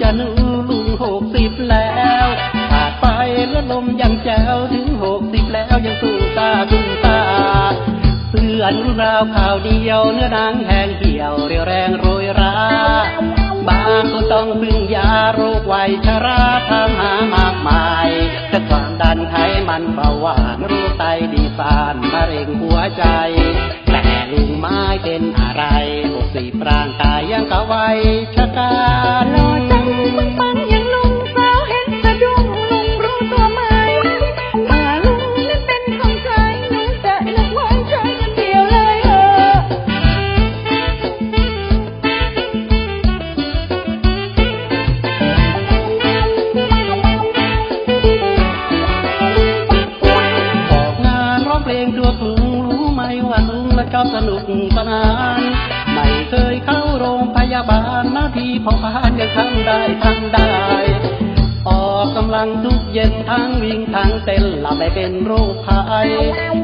จะนูลุงหกสิบแล้วขาไปแล้วลมยังแจ๋วถึงหกสิบแล้วยังสู้ตาดุณตาเสื่อนรุ่าวข่าวเดียวเนื้อดังแห้งเหี่ยวเรียวแรงโรยราบางก็ต้องพึ่งยาโรคไวชราทางหามากมายจะความดันไขมันเบาหวานรูปไตดีสานมะเร็งหัวใจ ลุงไม้เป็นอะไรหกสิบร่างกายยังกะไวชะกาลจังปังปัง ชอบสนุกสนาน ไม่เคยเข้าโรงพยาบาลหน้าที่พอพานยังทำได้ทำได้ ออกกำลังทุกเย็นทั้งวิ่งทั้งเต้นหลับไม่เป็นโรคภัย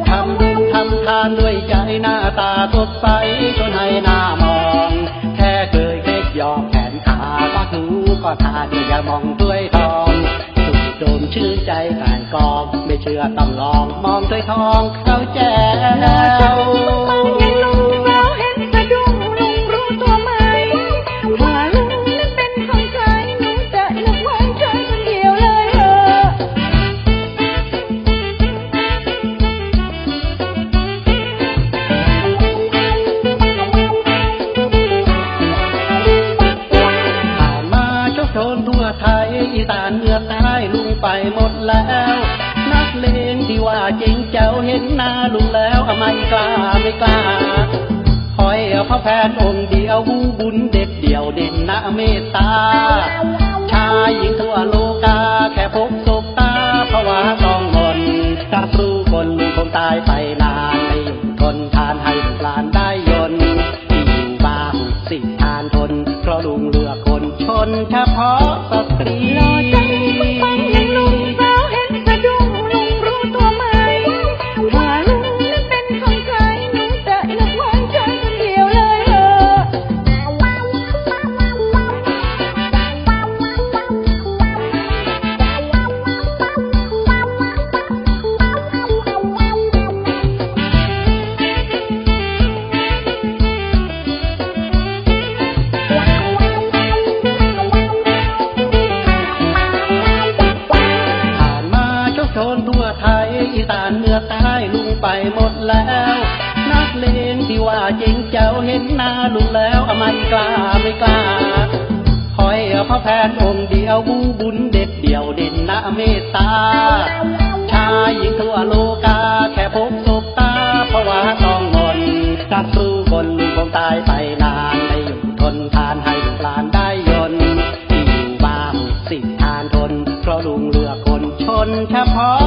ทำบุญทำทานด้วยใจหน้าตาสดใสจนให้หน้ามอง แค่เคยเล็กยอมแขนขาก็ถูก็ทาด้วยยามองด้วยทองสุดโดมชื่นใจการกองไม่เชื่อต้องลองมองด้วยทองเข้าแจ้ว อีสานเหนือใต้ลุงไปหมดแล้ว นักเลงที่ว่าจริงเจ้าเห็นหน้าลุงแล้วไม่กล้าไม่กล้าคอยเอาพระแพทย์องค์เดียวบูบุญเด็ดเดียวเด่นนะเมตตา ชายหญิงทั่วโลกาแค่พบศพตาเพราว่าต้องมนถ้าสู้คนคงตายไปนานไม่ทนทานให้ลูกหลานได้ยน ลุงเลือกคนชนเฉพาะสตรี อีสานเหนือใต้ลุงไปหมดแล้ว นักเลงที่ว่าจริงเจ้าเห็นหน้าลุงแล้วเอาไม่กล้าไม่กล้าคอยเพระแพทองค์เดียวบูบุญเด็ดเดียวเด่นนะเมตตา ชายหญิงทั่วโลกาแค่พบศพตาเพราะว่าต้องมนถ้าสู้คนลุงคงตายไปนานไม่อยู่ทนทานให้ลูกหลานได้ยนต์ที่อยู่บ้านสิทานทนเพราะลุงเลือกคนชนเฉพาะ